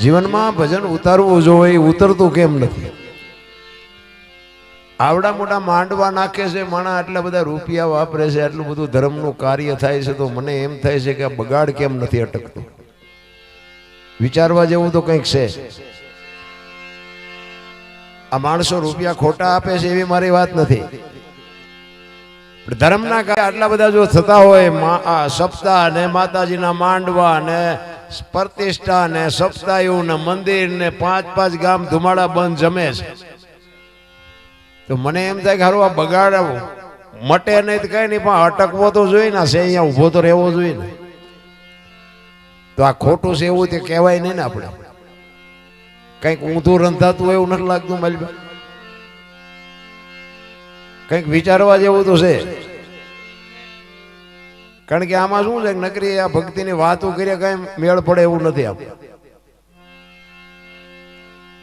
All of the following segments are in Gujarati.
જીવનમાં ભજન ઉતારવું જોઈએ ઉતરતું કેમ નથી? આવડા મોટા માંડવા નાખે છે, માણા આટલા બધા રૂપિયા વાપરે છે, આટલું બધું ધર્મનું કાર્ય થાય છે, તો મને એમ થાય છે કે આ બગાડ કેમ નથી અટકતો? વિચારવા જેવું તો કંઈક છે. આ માણસો રૂપિયા ખોટા આપે છે, એવી મારી વાત નથી. ધર્મના કાર્ય આટલા બધા જો થતા હોય સપ્તાહ ને માતાજીના માંડવા ને પ્રતિષ્ઠા ને સપ્તાયુ ને મંદિર ને પાંચ પાંચ ગામ ધુમાડા બંધ જમે છે. તો મને એમ થાય કે હારું આ બગાડવો મટે નહીં તો કઈ નહીં, પણ અટકવો તો જોઈએ ને છે અહીંયા ઊભો તો રહેવો જોઈએ ને. તો આ ખોટું છે એવું તે કહેવાય નહીં ને આપણે. કંઈક ઊંધું રંધાતું એવું નથી લાગતું મલભાઈ કંઈક વિચારવા જેવું તો છે. કારણ કે આમાં શું છે નકરી આ ભક્તિની વાતો કરીએ કઈ મેળ પડે એવું નથી આપણું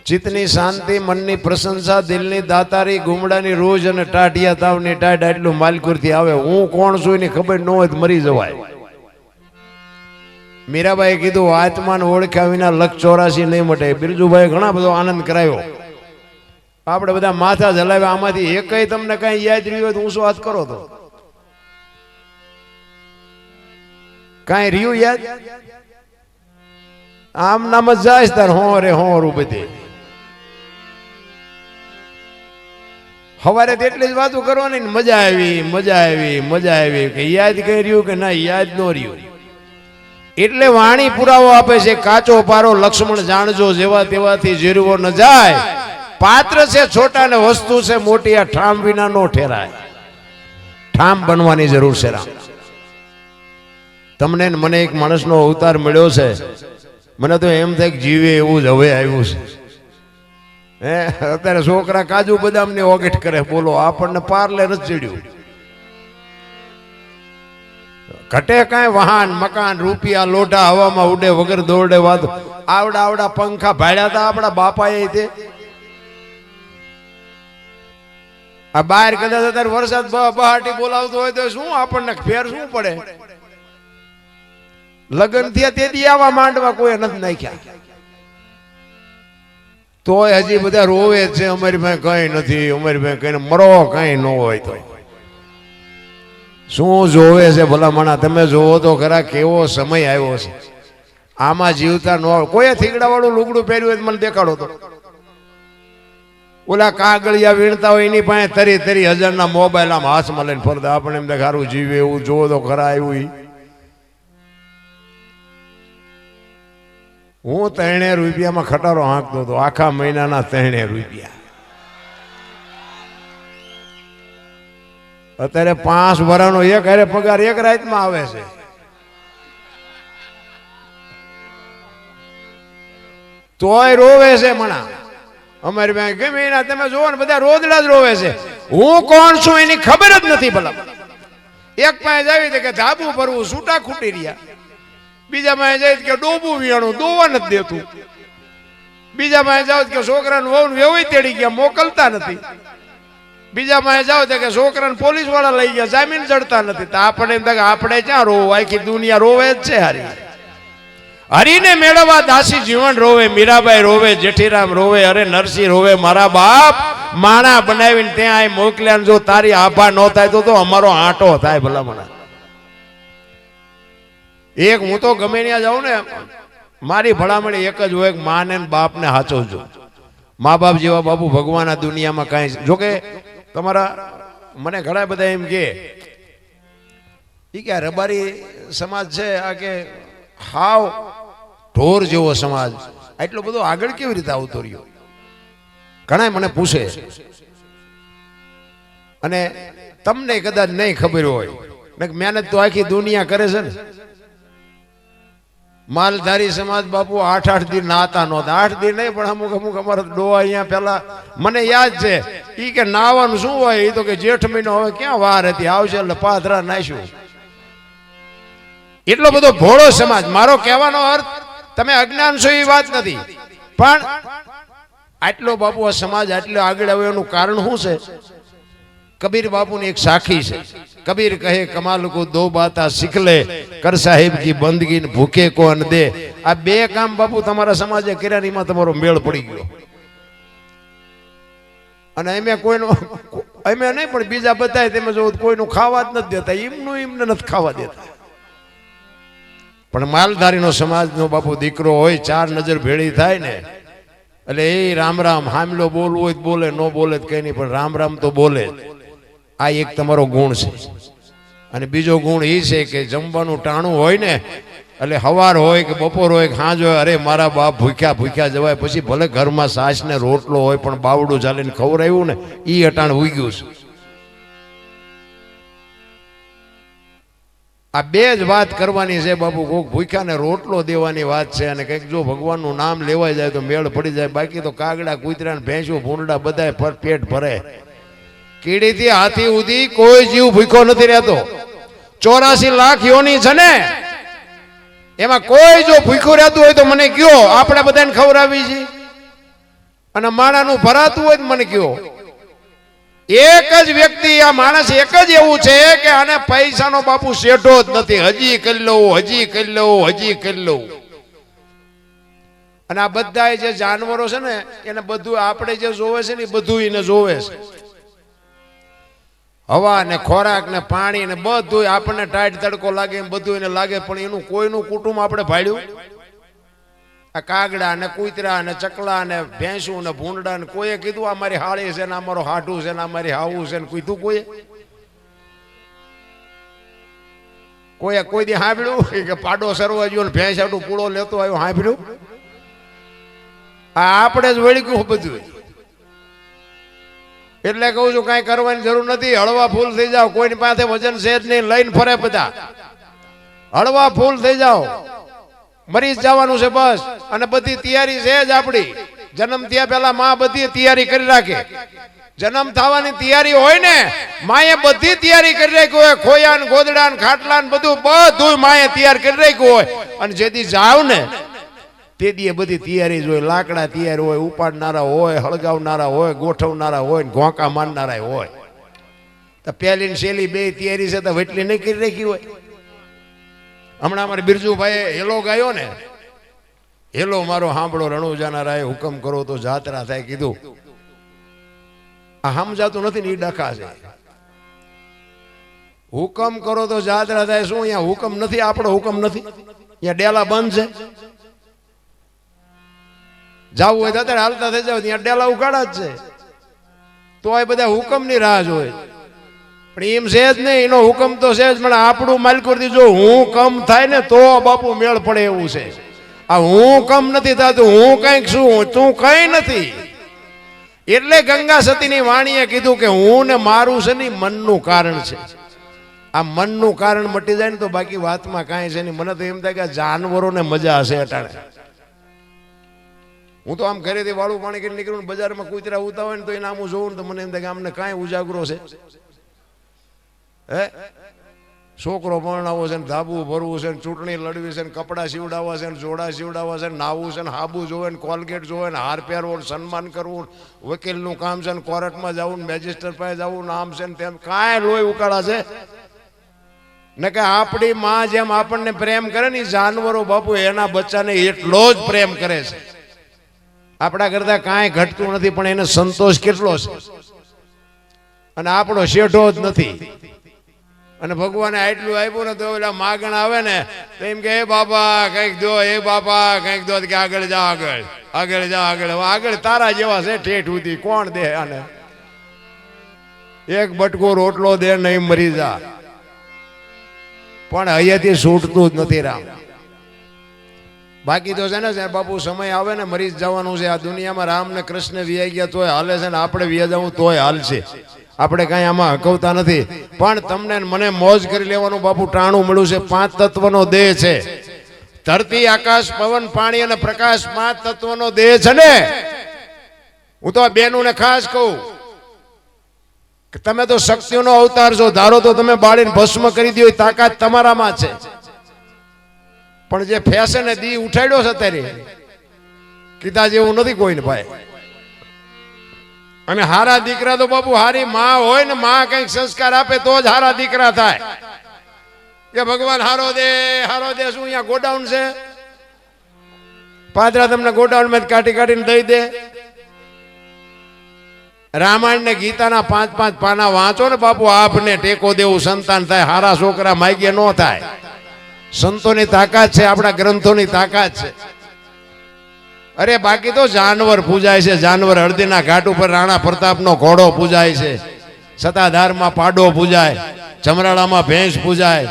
ચિત્તની શાંતિ, મનની પ્રશંસા, દિલની દાતારી, ગુમડાની રોજ અને ટાઢિયા તાવની ટાઢ માલકુર માલકુરથી આવે. હું કોણ છું એની ખબર ન હોય મરી જવાય. મીરાબાઈ કીધું, આત્માને ઓળખ્યા વિના લક્ષ ચોરાસી નહીં મટે. બિરજુભાઈ ઘણા બધો આનંદ કરાયો આપણે બધા માથા જલાવ્યા આમાંથી એકય તમને કઈ યાદ રહ્યું હોય તો ઊંચો હાથ કરો તો? કાંઈ રહ્યું યાદ? આમ નામ જ જાય તાર હો રે હો રૂ બધી. હવારે તેટલી જ વાતો કરવાની મજા આવી મજા આવી મજા આવી. કે યાદ કઈ રહ્યું કે ના, યાદ ન રહ્યું. એટલે વાણી પુરાવો આપે છે, કાચો પારો લક્ષ્મણ જાણજો, જેવા તેવાથી જીરવો ન જાય. પાત્ર છે, છોટા ને વસ્તુ છે, મોટી આ ઠામ વિના નો ઠેરાય. ઠામ બનવાની જરૂર છે રામ. તમને મને એક માણસનો અવતાર મળ્યો છે. મને તો એમ થાય જીવે એવું જ હવે આવ્યું છે. હે? અત્યારે છોકરા કાજુ બદામની ઓગેટ કરે. બોલો, આપણને પાર્લે રચડ્યું ચડ્યું ઘટે કાંઈ વાહન મકાન, રૂપિયા, લોઢા, હવામાં ઉડે વગર દોડે વાત. આવડા આવડા પંખા ભાડ્યા હતા આપણા બાપાએ તે. આ બહાર કદાચ અત્યારે વરસાદ બહાટી બોલાવતો હોય તો શું આપણને ફેર શું પડે? લગ્ન થયા તેથી આવા માંડવા કોઈ નથી નાખ્યા. તોય હજી બધા રોવે છે, અમારી પાસે કઈ નથી, અમારી ભાઈ કઈ મરો કઈ ન હોય તો. શું જોવે છે ભલામણા? તમે જોવો તો ખરા કેવો સમય આવ્યો છે. આમાં જીવતા ન કોઈ થીગડા વાળું લુગડું પહેર્યું હોય મને દેખાડો તો. ઓલા કાગળિયા વીણતા હોય એની પાસે તરી તરી હજારના મોબાઈલ આમ હાથમાં લઈને ફરતા. આપણે એમ દેખાડું જીવે એવું, જોવો તો ખરા આવ્યું હું ત્રણે રૂપિયામાં ખટારો હાંકતો હતો. આખા મહિનાના ત્રણે રૂપિયા. અત્યારે પાંચ વર્ષનો એક હારે પગાર એક રાતમાં આવે છે. તોય રોવે છે મણા. અમારી બેંક ગમે એના? તમે જોવો ને, બધા રોદડા જ રોવે છે. હું કોણ છું એની ખબર જ નથી ભલા. એક પાસે આવી કે ધાબુ ભરવું છૂટા ખૂટી રહ્યા. બીજા પાસે જાય કે ડોબું વિયાણું દોવા નથી દેતું. બીજા જાઓ કે છોકરાને વહુ વેવાઈ તેડી ગયા, મોકલતા નથી. બીજા જાઓ કે છોકરાને પોલીસવાળા લઈ ગયા, જામીન ચડતા નથી. તો આપણે આપણે ક્યાં રોવો? આખી દુનિયા રોવે જ છે હારી. હરીને મેળવવા દાસી જીવન રોવે, મીરાબાઈ રોવે, જેઠીરામ રોવે, અરે નરસિંહ રોવે, મારા બાપ માણા બનાવીને ત્યાં મોકલ્યા જો તારી આભા ન થાય તો અમારો આંટો થાય ભલામણા. એક હું તો ગમે ત્યાં જાઉં ને, મારી ભલામણી એક જ હોય માને બાપને હાચવજો. મા બાપ જેવા બાપુ ભગવાન આ દુનિયામાં કાંઈ જોકે તમારા મને ઘણા બધા એમ કે, ઈ કે રબારી સમાજ છે, આ કે હાવ ઢોર જેવો સમાજ. એટલો બધો આગળ કેવી રીતે આવતો રહ્યો? ઘણા મને પૂછે. અને તમને કદાચ નહીં ખબર હોય. મહેનત તો આખી દુનિયા કરે છે ને. માલધારી સમાજ બાપુ આઠ આઠ દિન નાતા નહોતા. આઠ દિન નહીં, પણ અમુક અમુક અમારા ડોહા અહીંયા પેલા, મને યાદ છે, ઈ કે નાવાનું શું હોય? એ તો કે જેઠ મહિનો હવે ક્યાં વાર હતી? આવશે એટલે પાથરા નાખ્યું. એટલો બધો ભોળો સમાજ. મારો કહેવાનો અર્થ, તમે અજ્ઞાન છો એ વાત નથી. પણ આટલો બાપુ આ સમાજ આટલો આગળ આવ્યો એનું કારણ શું છે? કબીર બાપુની એક સાખી છે. કબીર કહે કમાલ કો દો બાતા શીખ લે કર સાહેબ કી બંદગી ને ભૂખે કો અન દે. આ બે કામ બાપુ તમારા સમાજે કર્યા એમાં તમારો મેળ પડી ગયો. અને એમે કોઈનો, એમે નહીં, પણ બીજા બધાય તેમ જો કોઈનું ખાવા જ નથી દેતા. એમનું એમને નથી ખાવા દેતા. પણ માલધારીનો સમાજનો બાપુ દીકરો હોય, ચાર નજર ભેળી થાય ને, એટલે એ રામ રામ, હામલો બોલવું હોય બોલે, ન બોલે કઈ નહીં, પણ રામ રામ તો બોલે જ. આ એક તમારો ગુણ છે. અને બીજો ગુણ એ છે કે જમવાનું ટાણું હોય ને, એટલે સવાર હોય કે બપોર હોય કે સાંજ હોય, અરે મારા બાપ ભૂખ્યા ભૂખ્યા જવાય, પછી ભલે ઘરમાં સાસને રોટલો હોય પણ બાવડું ચાલીને ખવડાવ્યું ને એ અટાણ ઉગ્યું છે. આ બે જ વાત કરવાની છે, બાપુ, કોક ભૂખ્યાને રોટલો દેવાની વાત છે અને કંઈક જો ભગવાનનું નામ લેવાય જાય તો મેળ પડી જાય, બાકી તો કાગડા કૂતરા ભેંસો ભૂંડા બધા પેટ ભરે. કીડીથી હાથી સુધી કોઈ જીવ ભૂખ્યો નથી રહેતો. ચોરાસી લાખ યોની છે ને, એમાં કોઈ જો ભૂખ્યું રહેતું હોય તો મને કયો, આપણે બધાને ખવડાવી છે. અને માણાનું ભરાતું હોય તો મને કયો. એક જ વ્યક્તિ, આ માણસ એક જ એવું છે કે આને પૈસાનો બાપુ શેઠો જ નથી. હજી કરી લઉં, હજી કરી લઉં, હજી કરી લઉં. અને આ બધા જે જાનવરો છે ને, એને બધું આપણે જે જોવે છે ને બધું એને જોવે છે. હવા ને ખોરાક ને પાણી ને બધું આપણને ટાઈટ તડકો લાગે એમ બધું એને લાગે, પણ એનું કોઈનું કુટુંબ આપણે ભાડ્યું? આ કાગડા ને કૂતરા ને ચકલા ને ભેંસું ને ભૂંડા ને કોઈએ કીધું, આ મારી હાળી છે ને અમારું હાઠું છે ને અમારી હાવું છે ને કીધું કોઈએ? કોઈએ કોઈ દી સાંભળ્યું? કે પાડો સરવા ગયો ને ભેંસ હાટું પૂળો લેતો આવ્યો, સાંભળ્યું? આ આપણે જ વળગ્યું બધું એટલે કહું છું, કાંઈ કરવાની જરૂર નથી. હળવા ફૂલ થઈ જાઓ. કોઈની પાસે વજન છે જ નહીં. લઈને ફરે બધા. હળવા ફૂલ થઈ જાઓ. મરી જવાનું છે બસ. અને બધી તૈયારી છે જ આપણી. જન્મ થયા પહેલા માં બધી તૈયારી કરી રાખે. જન્મ થવાની તૈયારી હોય ને, માએ બધી તૈયારી કરી રાખી હોય. ખોયા ને ગોદડા ને ખાટલા ને બધું બધું માએ તૈયાર કરી રાખ્યું હોય. અને જેથી જાવ ને તે દીએ બધી તૈયારી જ હોય, લાકડા તૈયાર હોય, ઉપાડનારા હોય, હળગાવનારા હોય, ગોઠવનારા હોય ઘોંકા મારનારા હોય. તો પહેલી ને શેલી બે તૈયારી છે, તો વેટલી નહીં કરી રાખી હોય. હમણાં અમારે બિરજુભાઈ હેલો ગાયો ને. હેલો, મારો સાંભળો રણુજાના રાય હુકમ કરો તો જાત્રા થાય કીધું. આ સમજાતું નથી ને એ ડખા છે. હુકમ કરો તો જાત્રા થાય, શું અહીંયા હુકમ નથી? આપણો હુકમ નથી? અહીંયા ડેલા બંધ છે. જાવું હોય તો હાલતા થઈ જાવ ત્યાં ડેલા ઉકાળા જ છે. તો એ બધા હુકમની રાહ જોય. પણ એમ છે જ નહીં, એનો હુકમ તો છે જ, પણ આપણું માલિકોર જો હું કમ થાય ને તો બાપુ મેળ પડે એવું છે. આ હું કમ નથી થતું, હું કંઈક છું તું કઈ નથી. એટલે ગંગા સતીની વાણીએ કીધું કે હું ને મારું છે ને મનનું કારણ છે. આ મનનું કારણ મટી જાય ને તો બાકી વાતમાં કાંઈ છે નહીં. મને તો એમ થાય કે આ જાનવરોને મજા હશે અટાણે. હું તો આમ ઘરેથી વાળું પાણી કરીને નીકળું બજારમાં કૂતરા ઉતા હોય ને તો એને આમ જોઉં તો મને એમ થાય કે આમને કાંઈ ઉજાગરો છે. હે? છોકરો પરણાવો છે ને ધાબુ ભરવું છે ને ચૂંટણી લડવી છે ને કપડાં સીવડાવવા છે ને જોડા સીવડાવવા છે ને નાવું છે ને હાબુ જોવે ને કોલગેટ જોવે ને હાર પહેરવો ને સન્માન કરવું વકીલનું કામ છે ને કોર્ટમાં જવું ને મેજિસ્ટર પાસે જવું ને આમ છે ને તેમ. કાંઈ લોહી ઉકાળા છે. ને કે આપણી માં જેમ આપણને પ્રેમ કરે ને જાનવરો બાપુ એના બચ્ચાને એટલો જ પ્રેમ કરે છે. આપણા કરતા કાંઈ ઘટતું નથી, પણ એને સંતોષ કેટલો છે? અને આપણો શેઠો જ નથી. અને ભગવાને આટલું આપ્યું ને તો પેલા માગણ આવે ને, તો એમ કે હે બાપા, કંઈક દો હે બાપા, કંઈક દો. કે, આગળ જા, આગળ આગળ જા, આગળ. આગળ તારા જેવા છે ઠેઠ ઉધી કોણ દે આને? એક બટકો રોટલો દે નહીં મરી જા. પણ અહીંયાથી છૂટતું જ નથી રામ. બાકી તો છે ને સાહેબ, બાપુ, સમય આવે ને મરી જવાનું છે. આ દુનિયામાં રામ ને કૃષ્ણ વિયાઈ ગયા તોય હાલે છે ને આપણે વિયા જવું તોય હાલશે આપણે કાંઈ આમાં હકવતા નથી. પણ તમને મને મોજ કરી લેવાનું બાપુ, ટાણું મળ્યું છે. પાંચ તત્વનો દેહ છે. ધરતી, આકાશ, પવન, પાણી અને પ્રકાશ પાંચ તત્વનો દેહ છે ને. હું તો બેનું ને ખાસ કહું તમે તો શક્તિઓનો અવતાર છો. ધારો તો તમે બાળીને ભસ્મ કરી દો તાકાત તમારામાં છે. પણ જે ફેશન ને દી ઉઠાડ્યો છે અત્યારે, કીધા જેવું નથી કોઈને ભાઈ. અને હારા દીકરા તો બાપુ હારી માં હોય ને માં કંઈક સંસ્કાર આપે તો જ હારા દીકરા થાય. કે ભગવાન હારો દે હારો દે, શું અહીંયા ગોડાઉન છે? પાદરા તમને ગોડાઉનમાં કાઢી કાઢીને દઈ દે. રામાયણ ને ગીતાના પાંચ પાંચ પાના વાંચો ને બાપુ, આપને ટેકો દેવું સંતાન થાય, હારા છોકરા માગ્ય ન થાય. સંતોની તાકાત છે, આપણા ગ્રંથોની તાકાત છે. અરે, બાકી તો જાનવર પૂજાય છે, જાનવર હળદીના ઘાટ ઉપર રાણા પ્રતાપનો ઘોડો પૂજાય છે. સતાધારમાં પાડો પૂજાય ચમરાળામાં ભેંસ પૂજાય,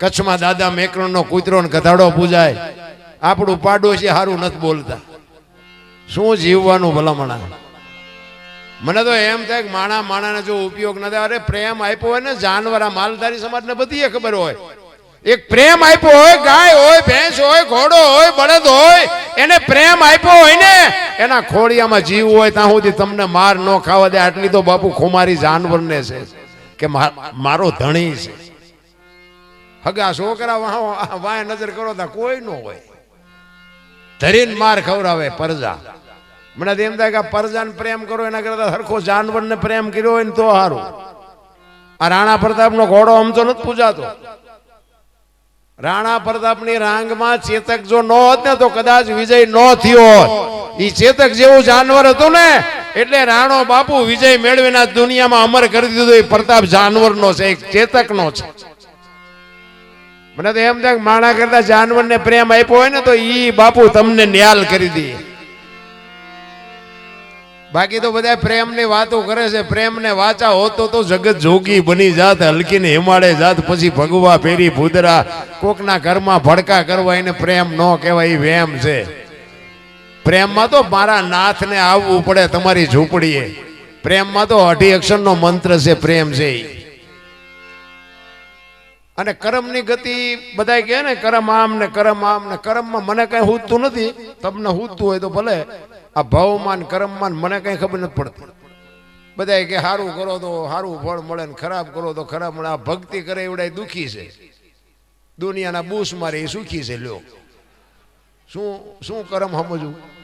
કચ્છમાં દાદા મેકરણનો કૂતરો ગધાડો પૂજાય. આપણું પાડોશી સારું નથી બોલતા. શું જીવવાનું ભલામણા? મને તો એમ થાય કે માણા માણાને જો ઉપયોગ ન થાય, અરે પ્રેમ આપ્યો હોય ને, જાનવર આ માલધારી સમાજને બધીએ ખબર હોય. એક પ્રેમ આપ્યો હોય, ગાય હોય, ભેંસ હોય, ઘોડો હોય, બળદ હોય, એને પ્રેમ આપ્યો હોય ને, એના ખોડિયામાં જીવ હોય, ત્યાં સુધી તમને માર ન ખાવા દે, આટલી તો બાપુ ખુમારી જાનવરને છે, કે મારો ધણી છે. હગા છોકરા વાય નજર કરો તા કોઈ ન હોય. ધરીને માર ખવડાવે પરજા. મને એમ થાય કે પરજાને પ્રેમ કરો, એના કરતા સરખો જાનવરને પ્રેમ કર્યો હોય ને તો સારું. આ રાણા પ્રતાપનો ઘોડો આમ તો નથી પૂજાતો. રાણા પ્રતાપની રાંગમાં ચેતક જો ન હોત ને તો કદાચ વિજય ન થયો ઈ ચેતક જેવું જાનવર હતું ને, એટલે રાણો બાપુ વિજય મેળવીને દુનિયામાં અમર કરી દીધો એ પ્રતાપ જાનવરનો છે, એક ચેતકનો છે. મને તો એમ થાય માણા કરતા જાનવરને પ્રેમ આપ્યો હોય ને તો ઈ બાપુ તમને ન્યાલ કરી દે. બાકી તો બધા પ્રેમની વાતો કરે છે. પ્રેમને વાચા હોતો તો જગત જોગી બની જાત, હલકીને હિમાળે જાત, પછી ભગવા ફેરી ભૂદરા, કોકના ઘરમાં ભડકા કરવા એને પ્રેમ ન કહેવાય, એ વેમ છે. પ્રેમમાં તો મારા નાથને આવવું પડે તમારી ઝૂંપડીએ. પ્રેમમાં તો અઢી અક્ષરનો મંત્ર છે, પ્રેમ છે ઈ. અને કરમની ગતિ બધા કહે ને, કરમ આમ ને કરમ આમ ને કરમમાં મને કઈ હૂજતું નથી. તમને હૂજતું હોય તો ભલે. આ ભાવમાન કરમમાન મને કઈ ખબર નથી પડતી. બધા કે સારું કરો તો સારું ફળ મળે ને ખરાબ કરો તો ખરાબ મળે. આ ભક્તિ કરે એવડાય દુખી છે. દુનિયાના બૂસ મારે એ સુખી છે લ્યો. શું શું કરમ સમજવું?